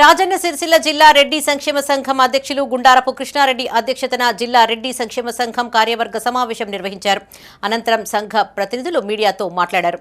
రాజన్న సిరిసిల్ల జిల్లా రెడ్డి సంక్షేమ సంఘం అధ్యక్షులు గుండారపు కృష్ణారెడ్డి అధ్యక్షతన జిల్లా రెడ్డి సంక్షేమ సంఘం కార్యవర్గ సమావేశం నిర్వహించారు. అనంతరం సంఘ ప్రతినిధులు మీడియాతో మాట్లాడారు.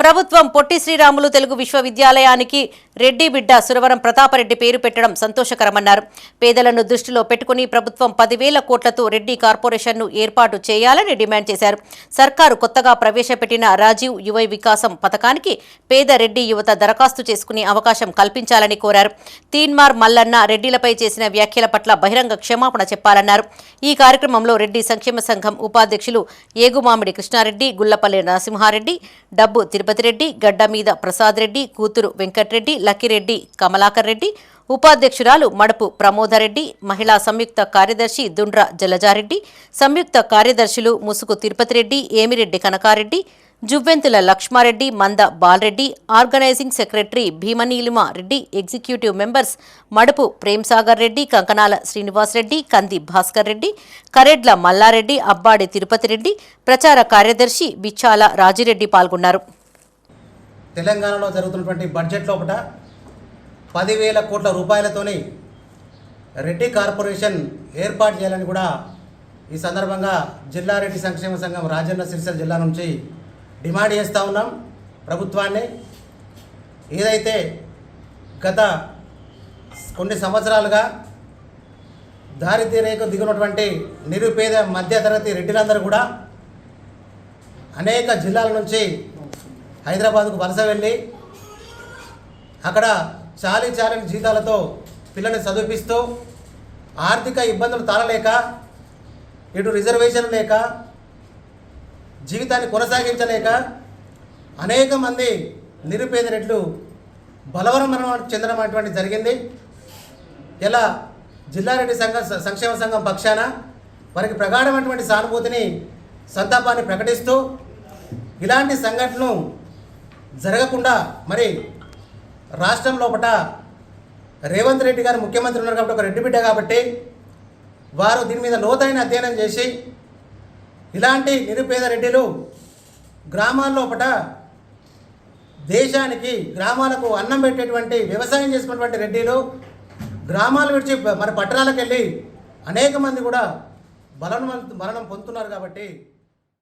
ప్రభుత్వం పొట్టి శ్రీరాములు తెలుగు విశ్వవిద్యాలయానికి రెడ్డి బిడ్డ సురవరం ప్రతాపరెడ్డి పేరు పెట్టడం సంతోషకరమన్నారు. పేదలను దృష్టిలో పెట్టుకుని ప్రభుత్వం పదివేల కోట్లతో రెడ్డి కార్పొరేషన్ను ఏర్పాటు చేయాలని డిమాండ్ చేశారు. సర్కారు కొత్తగా ప్రవేశపెట్టిన రాజీవ్ యువ వికాసం పథకానికి పేద రెడ్డి యువత దరఖాస్తు చేసుకునే అవకాశం కల్పించాలని కోరారు. తీన్మార్ మల్లన్న రెడ్డిలపై చేసిన వ్యాఖ్యల పట్ల బహిరంగ క్షమాపణ చెప్పాలన్నారు. ఈ కార్యక్రమంలో రెడ్డి సంక్షేమ సంఘం ఉపాధ్యక్షులు ఏగుమామిడి కృష్ణారెడ్డి గుల్లపల్లి నరసింహారెడ్డి డబ్బు తిరుపతి రెడ్డి గడ్డ మీద ప్రసాద్ రెడ్డి కూతురు వెంకట్రెడ్డి లక్కిరెడ్డి కమలాకర్ రెడ్డి ఉపాధ్యక్షురాలు మడపు ప్రమోదరెడ్డి మహిళా సంయుక్త కార్యదర్శి దుండ్ర జలజారెడ్డి సంయుక్త కార్యదర్శులు ముసుగు Tirupathireddy Emireddy Kanakareddy Juvventula Lakshmareddy Manda Balareddy organizing secretary Bheemanilima Reddy executive members Madupu Premsagar Reddy Kankanala Srinivas Reddy Kandi Bhaskar Reddy Karedla Mallareddy అబ్బాడి Tirupati Reddy ప్రచార కార్యదర్శి బిచ్చాల రాజిరెడ్డి పాల్గొన్నారు. తెలంగాణలో జరుగుతున్నటువంటి బడ్జెట్ లోపల పదివేల కోట్ల రూపాయలతోని రెడ్డి కార్పొరేషన్ ఏర్పాటు చేయాలని కూడా ఈ సందర్భంగా జిల్లా రెడ్డి సంక్షేమ సంఘం రాజన్న సిరిసిల్ల జిల్లా నుంచి డిమాండ్ చేస్తూ ఉన్నాం ప్రభుత్వాన్ని. ఏదైతే గత కొన్ని సంవత్సరాలుగా దారిద్ర్య రేఖ దిగునటువంటి నిరుపేద మధ్యతరగతి రెడ్డిలందరూ కూడా అనేక జిల్లాల నుంచి హైదరాబాద్కు వలస వెళ్ళి అక్కడ చాలీ చాలని జీతాలతో పిల్లల్ని చదివిపిస్తూ ఆర్థిక ఇబ్బందులు తాళలేక ఇటు రిజర్వేషన్ లేక జీవితాన్ని కొనసాగించలేక అనేక మంది నిరుపేద రెడ్లు చెందడం అటువంటి జరిగింది ఇలా జిల్లారెడ్డి సంఘ సంక్షేమ సంఘం పక్షాన వారికి ప్రగాఢమైనటువంటి సానుభూతిని సంతాపాన్ని ప్రకటిస్తూ ఇలాంటి సంఘటనలు జరగకుండా మరి రాష్ట్రం లోపల రేవంత్ రెడ్డి గారు ముఖ్యమంత్రి ఉన్నారు కాబట్టి ఒక రెడ్డి బిడ్డ కాబట్టి వారు దీని మీద లోతైన అధ్యయనం చేసి ఇలాంటి నిరుపేద రెడ్డిలు గ్రామాల్లోపట దేశానికి గ్రామాలకు అన్నం పెట్టేటువంటి వ్యవసాయం చేసుకున్నటువంటి రెడ్డిలు గ్రామాలు విడిచి మన పట్టణాలకు వెళ్ళి అనేక మంది కూడా బలం మరణం పొందుతున్నారు కాబట్టి